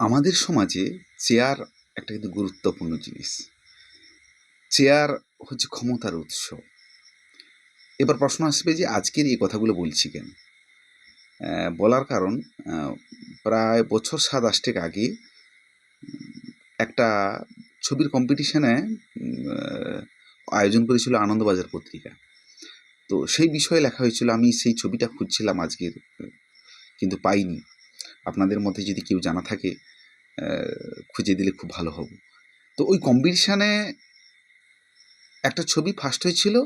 আমাদের সমাজে চেয়ার একটা কিন্তু গুরুত্বপূর্ণ জিনিস। চেয়ার হচ্ছে ক্ষমতার উৎস। এবার প্রশ্ন আসবে যে আজকের এই কথাগুলো বলছি কেন? বলার কারণ প্রায় বছর সাত আষ্টেক আগে একটা ছবির কম্পিটিশানে আয়োজন করেছিল আনন্দবাজার পত্রিকা। তো সেই বিষয়ে লেখা হয়েছিল, আমি সেই ছবিটা খুঁজছিলাম আজকের, কিন্তু পাইনি। আপনাদের মধ্যে যদি কেউ জানা থাকে খুঁজে দিলে খুব ভালো হব। তো ওই কম্পিটিশানে একটা ছবি ফার্স্ট হয়েছিল।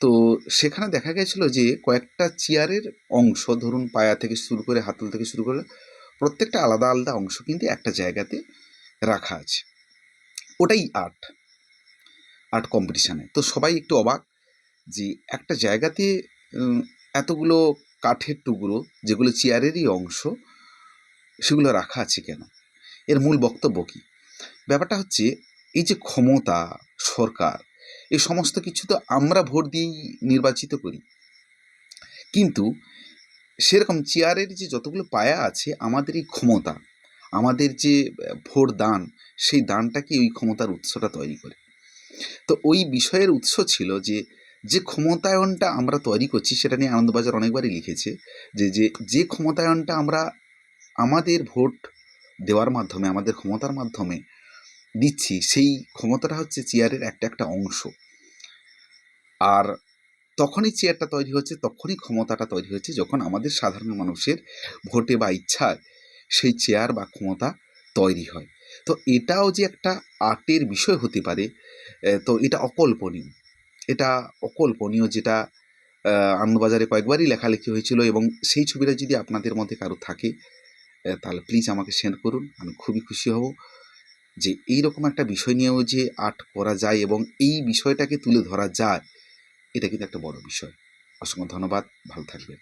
তো সেখানে দেখা গেছিল যে কয়েকটা চেয়ারের অংশ, ধরুন পায়া থেকে শুরু করে হাতল থেকে শুরু করে প্রত্যেকটা আলাদা আলাদা অংশ কিন্তু একটা জায়গাতে রাখা আছে। ওটাই আর্ট আর্ট কম্পিটিশানে। তো সবাই একটু অবাক যে একটা জায়গাতে এতগুলো কাঠের টুকরো, যেগুলো চেয়ারেরই অংশ, সেগুলো রাখা আছে কেন? এর মূল বক্তব্য কী? ব্যাপারটা হচ্ছে, এই যে ক্ষমতা, সরকার, এই সমস্ত কিছু তো আমরা ভোট দিয়েই নির্বাচিত করি। কিন্তু সেরকম চেয়ারের যে যতগুলো পায়া আছে, আমাদের এই ক্ষমতা, আমাদের যে ভোট দান, সেই দানটাকে ওই ক্ষমতার উৎসটা তৈরি করে। তো ওই বিষয়ের উৎস ছিল যে যে ক্ষমতায়নটা আমরা তৈরি করছি সেটা নিয়ে আনন্দবাজার অনেকবারই লিখেছে যে যে যে ক্ষমতায়নটা আমরা আমাদের ভোট দেওয়ার মাধ্যমে, আমাদের ক্ষমতার মাধ্যমে দিচ্ছি, সেই ক্ষমতাটা হচ্ছে চেয়ারের একটা একটা অংশ। আর তখনই চেয়ারটা তৈরি হচ্ছে, তখনই ক্ষমতাটা তৈরি হচ্ছে যখন আমাদের সাধারণ মানুষের ভোটে বা ইচ্ছায় সেই চেয়ার বা ক্ষমতা তৈরি হয়। তো এটাও যে একটা আর্টের বিষয় হতে পারে তো এটা অকল্পনীয়। এটা অকল্পনীয় যেটা আনন্দবাজারে কয়েকবারই লেখালেখি হয়েছিল এবং সেই ছবিটা যদি আপনাদের মধ্যে কারও থাকে তাহলে প্লিজ আমাকে সেন্ড করুন। আমি খুবই খুশি হব যে এই রকম একটা বিষয় নিয়েও যে আর্ট করা যায় এবং এই বিষয়টাকে তুলে ধরা যায়, এটা কিন্তু একটা বড় বিষয়। অসংখ্য ধন্যবাদ। ভালো থাকবেন।